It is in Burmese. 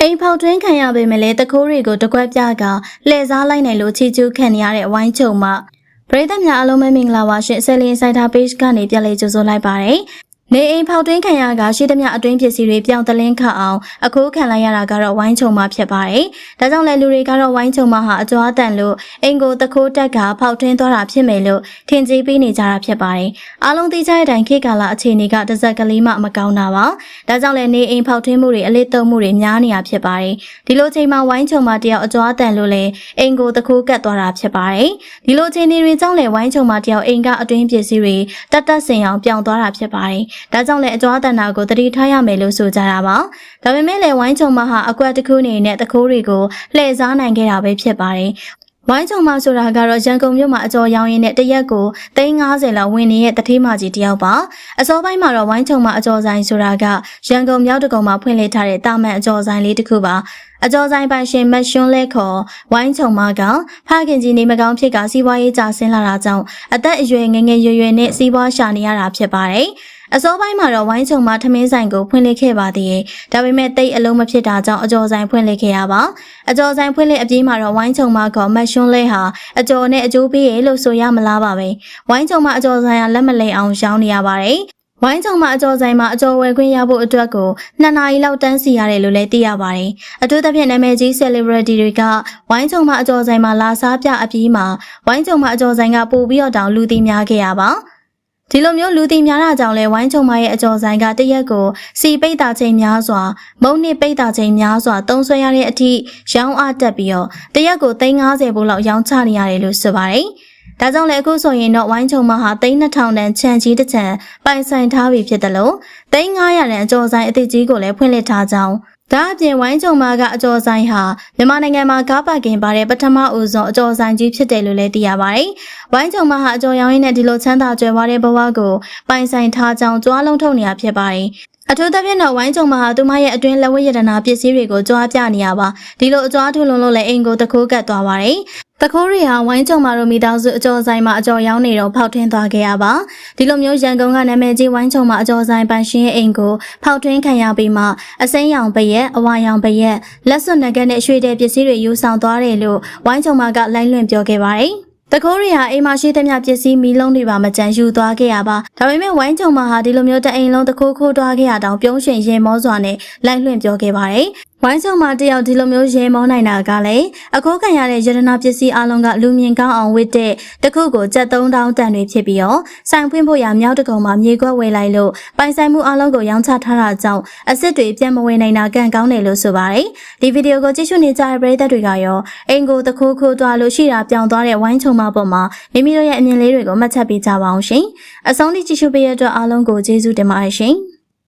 အိမ်ဖောက်တွင်းခံရပေမဲ့လည်းတခိုးတွေကိုတကွက်ပြကလှည့်စားလိုက်နိုင်လို့ချီကျူးခံနေရတဲ့ဝိုင်းချုံမပရိသတ်များအားလုံးပဲမင်္ဂလာပါရှင်ဆယ်လင်းဆိုင်တာ page ကနေပြန်လည်ကြိုဆိုလိုက်ပါတယ် နေအိမ်ဖောက်တွင်းခံရကရှိသမျှအတွင်းပစ္စည်းတွေပြောင်းတလင်းခတ်အောင်အခုခံလိုက်ရတာကတော့ဝိုင်းချုံမဖြစ်ပါတယ်။ဒါကြောင့်လည်းလူတွေကတော့ဝိုင်းချုံမဟာအကြွားတန်လို့အိမ်ကိုတခိုးတက်ကဖောက်ထွင်းသွားတာဖြစ်မယ်လို့ထင်ကြီးပေးနေကြတာဖြစ်ပါတယ်။အားလုံးသိကြတဲ့အတိုင်းခေတ်ကာလအခြေအနေကတစ်စက်ကလေးမှမကောင်းတာပါ။ဒါကြောင့်လည်းနေအိမ်ဖောက်ထွင်းမှုတွေအလေးသုံးမှုတွေများနေတာဖြစ်ပါတယ်။ဒီလိုချိန်မှာဝိုင်းချုံမတယောက်အကြွားတန်လို့လည်းအိမ်ကိုတခိုးကတ်သွားတာဖြစ်ပါတယ်။ဒီလိုချိန်တွေကြောင့်လည်းဝိုင်းချုံမတယောက်အိမ်ကအတွင်းပစ္စည်းတွေတတ်တတ်ဆင်အောင်ပြောင်းသွားတာဖြစ်ပါတယ်။ဒါကြောင့်လည်းအကြွားတန်တာကိုတတိထားရမယ်လို့ဆိုကြတာပါ။ဒါပေမဲ့လည်းဝိုင်းချုံမဟာအကွက်တစ်ခုအနေနဲ့တခိုးတွေကိုလှည့်စားနိုင်ခဲ့တာပဲဖြစ်ပါတယ်။ဝိုင်းချုံမဆိုတာကတော့ရန်ကုန်မြို့မှာအကျော်ရောင်းရင်းနဲ့တရက်ကို350လောက်ဝင်နေတဲ့တတိမကြီးတယောက်ပါအစောပိုင်းမှာတော့ဝိုင်းချုံမအကျော်ဆိုင်ဆိုတာကရန်ကုန်မြောက်တကုံမှာဖွင့်လှစ်ထားတဲ့တာမန်အကျော်ဆိုင်လေးတစ်ခုပါအကျော်ဆိုင်ပိုင်ရှင်မတ်ရွှွန်းလဲခေါ်ဝိုင်းချုံမကဖခင်ကြီးနေမကောင်းဖြစ်ကစီးပွားရေးကျဆင်းလာတာကြောင့်အသက်အရွယ်ငယ်ငယ်ရွယ်ရွယ်နဲ့စီးပွားရှာနေရတာဖြစ်ပါတယ် အစောပိုင်းမှာတော့ဝိုင်းချုံမထမင်းဆိုင်ကိုဖွင့်လှစ်ခဲ့ပါသေးတယ်။ဒါပေမဲ့တိတ်အလုံးမဖြစ်တာကြောင့်အကျော်ဆိုင်ဖွင့်လှစ်ခဲ့ရပါ။အကျော်ဆိုင်ဖွင့်လှစ်အပြီးမှာတော့ဝိုင်းချုံမကမတ်ရွှွန်းလဲဟာအကျော်နဲ့အကျိုးပေးရလို့ဆိုရမလားပါပဲ။ဝိုင်းချုံမအကျော်ဆိုင်ကလက်မလဲအောင်ရှောင်းနေရပါတယ်။ဝိုင်းချုံမအကျော်ဆိုင်မှာအကျော်ဝယ်ခွင့်ရဖို့အတွက်ကိုနှစ်နာရီလောက်တန်းစီရတယ်လို့လည်းသိရပါတယ်။အထူးသဖြင့်နာမည်ကြီး celebrity တွေကဝိုင်းချုံမအကျော်ဆိုင်မှာလာစားပြအပြီးမှာဝိုင်းချုံမအကျော်ဆိုင်ကပို့ပြီးတော့တောင်လူသိများခဲ့ရပါ။ ဒီလိုမျိုးလူသိများတာကြောင့်လဲဝိုင်းချုံမရဲ့အကျော်ဆိုင်ကတရက်ကိုစီပိတ်တာချိန်များစွာမုံနစ်ပိတ်တာချိန်များစွာတုံးဆွဲရတဲ့အထိရောင်းအားတက်ပြီးတော့တရက်ကို350ဘို့လောက်ရောင်းချနေရတယ်လို့ဆိုပါတယ်။ဒါကြောင့်လည်းအခုဆိုရင်တော့ဝိုင်းချုံမဟာ3200တန်ခြံကြီးတစ်ခြံပိုင်ဆိုင်ထားပြီဖြစ်တယ်လို့3900တန်အကျော်ဆိုင်အသစ်ကြီးကိုလည်းဖွင့်လှစ်ထားကြောင်း ဒါအပြင်ဝိုင်းချုံမာကအကျော်ဆိုင်ဟာမြန်မာနိုင်ငံမှာကားပါကင်ပါတဲ့ပထမဦးဆုံးအကျော်ဆိုင်ကြီးဖြစ်တယ်လို့လည်းသိရပါတယ်။ဝိုင်းချုံမာဟာအကျော်ရောင်းရင်းနဲ့ဒီလိုချမ်းသာကြွယ်ဝတဲ့ဘဝကိုပိုင်ဆိုင်ထားကြောင်းကြွားလုံးထုတ်နေရဖြစ်ပါတယ်။ အထူးသဖြင့်တော့ဝိုင်းချုံမာဟာသူမရဲ့အတွင်းလက်ဝတ်ရတနာပစ္စည်းတွေကိုကြွားပြနေရပါဒီလိုအကြွားထုလုံးလို့လည်းအိမ်ကိုတခိုးကတ်သွားပါတယ်တခိုးရီဟာဝိုင်းချုံမာတို့မိသားစုအကျော်ဆိုင်မှာအကျော်ရောင်းနေတော့ဖောက်ထွင်းသွားခဲ့ရပါဒီလိုမျိုးရန်ကုန်ကနာမည်ကြီးဝိုင်းချုံမာအကျော်ဆိုင်ပန်ရှင်ရဲ့အိမ်ကိုဖောက်ထွင်းခံရပြီးမှအစိမ်းရောင်ပရက်အဝါရောင်ပရက်လက်စွပ်နဂတ်နဲ့ရွှေတဲ့ပစ္စည်းတွေယူဆောင်သွားတယ်လို့ဝိုင်းချုံမာကလိုင်းလွင့်ပြောခဲ့ပါတယ် တခိုးရီဟာအိမ်မှာရှိသမျှပစ္စည်းမီးလုံးတွေပါမကြမ်းယူသွားခဲ့ရပါဒါပေမဲ့ဝိုင်းချုံမဟာဒီလိုမျိုးတအိမ်လုံးတခိုးခိုးသွားခဲ့ရတောင်ပြုံးရှင်ရေမောစွာနဲ့လိုက်လွှင့်ပြောခဲ့ပါတယ် ဝိုင်းချုံမတယောက်ဒီလိုမျိုးရေမောနိုင်တာကလည်းအခိုးခံရတဲ့ရတနာပစ္စည်းအလုံးကလူမြင်ကောင်းအောင်ဝစ်တဲ့တခုကိုကြက်3000တန်တွေဖြစ်ပြီးတော့ဆိုင်ဖွင့်ဖို့ရမြောက်တကုံမှာမြေကွက်ဝယ်လိုက်လို့ပိုင်ဆိုင်မှုအလုံးကိုရောင်းချထားတာကြောင့်အစ်စ်တွေပြန်မဝင်နိုင်တာကံကောင်းတယ်လို့ဆိုပါတယ်ဒီဗီဒီယိုကိုကြည့်ရှုနေကြတဲ့ပရိသတ်တွေကရောအိမ်ကိုတခိုးခိုးသွားလို့ရှိတာပြောင်းသွားတဲ့ဝိုင်းချုံမပေါ်မှာမိမိတို့ရဲ့အမြင်လေးတွေကိုမှတ်ချက်ပေးကြပါအောင်ရှင်အဆုံးထိကြည့်ရှုပေးရတဲ့အတွက်အားလုံးကိုကျေးဇူးတင်ပါတယ်ရှင်